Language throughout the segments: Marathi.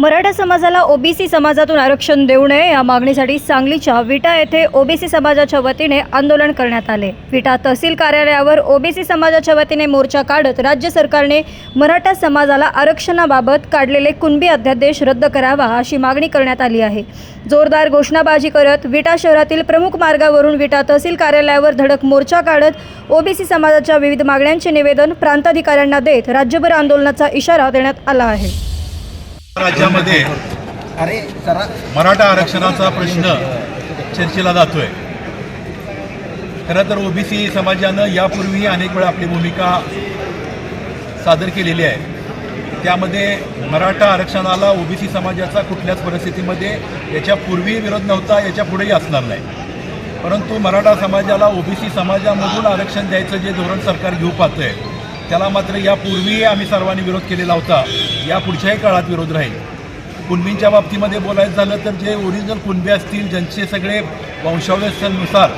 मराठा समाजाला ओबीसी समाजातून आरक्षण देऊ नये या मागणीसाठी सांगलीच्या विटा येथे ओबीसी समाजाच्या वतीने आंदोलन करण्यात आले. विटा तहसील कार्यालयावर ओबीसी समाजाच्या वतीने मोर्चा काढत राज्य सरकारने मराठा समाजाला आरक्षणाबाबत काढलेले कुणबी अध्यादेश रद्द करावा अशी मागणी करण्यात आली आहे. जोरदार घोषणाबाजी करत विटा शहरातील प्रमुख मार्गावरून विटा तहसील कार्यालयावर धडक मोर्चा काढत ओबीसी समाजाच्या विविध मागण्यांचे निवेदन प्रांताधिकाऱ्यांना देत राज्यभर आंदोलनाचा इशारा देण्यात आला आहे. राज्यामध्ये मराठा आरक्षणाचा प्रश्न चर्चेला जातोय. खरं तर ओबीसी समाजानं यापूर्वीही अनेक वेळा आपली भूमिका सादर केलेली आहे. त्यामध्ये मराठा आरक्षणाला ओबीसी समाजाचा कुठल्याच परिस्थितीमध्ये याच्यापूर्वी विरोध नव्हता याच्या पुढेही असणार नाही. परंतु मराठा समाजाला ओबीसी समाजामधून आरक्षण द्यायचं जे धोरण सरकार घेऊ पाहतंय त्याला मात्र यापूर्वीही आम्ही सर्वांनी विरोध केलेला होता. या पुढच्याही काळात विरोध राहील. कुणबींच्या बाबतीमध्ये बोलायचं झालं तर जे ओरिजिनल कुणबी असतील ज्यांचे सगळे वंशावल्यानुसार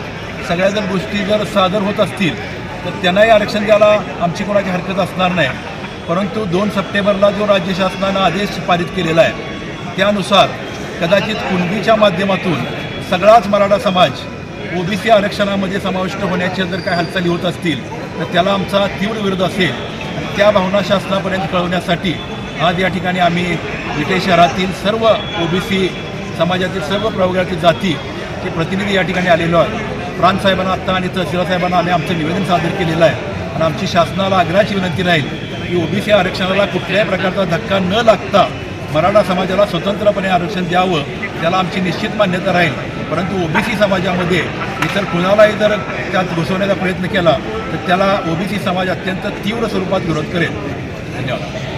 सगळ्या जर गोष्टी जर सादर होत असतील तर त्यांनाही आरक्षण द्यायला आमची कोणाची हरकत असणार नाही. परंतु दोन सप्टेंबरला जो राज्य शासनानं आदेश पारित केलेला आहे त्यानुसार कदाचित कुणबीच्या माध्यमातून सगळाच मराठा समाज ओबीसी आरक्षणामध्ये समाविष्ट होण्याच्या जर काय हालचाली होत असतील तर त्याला आमचा तीव्र विरोध असेल. त्या भावना शासनापर्यंत कळवण्यासाठी आज या ठिकाणी आम्ही विटे शहरातील सर्व ओबीसी समाजातील सर्व प्रवर्गातील जातीचे प्रतिनिधी या ठिकाणी आलेलो आहे प्रांतसाहेबांना आत्ता आणि तहसीलसाहेबांना आम्ही आमचं निवेदन सादर केलेलं आहे. आणि आमची शासनाला आग्रहाची विनंती राहील की ओबीसी आरक्षणाला कुठल्याही प्रकारचा धक्का न लागता मराठा समाजाला स्वतंत्रपणे आरक्षण द्यावं त्याला आमची निश्चित मान्यता राहील. परंतु ओबीसी समाजामध्ये इतर कुणालाही जर त्यात घुसवण्याचा प्रयत्न केला तर त्याला ओबीसी समाज अत्यंत तीव्र स्वरूपात विरोध करेल. धन्यवाद.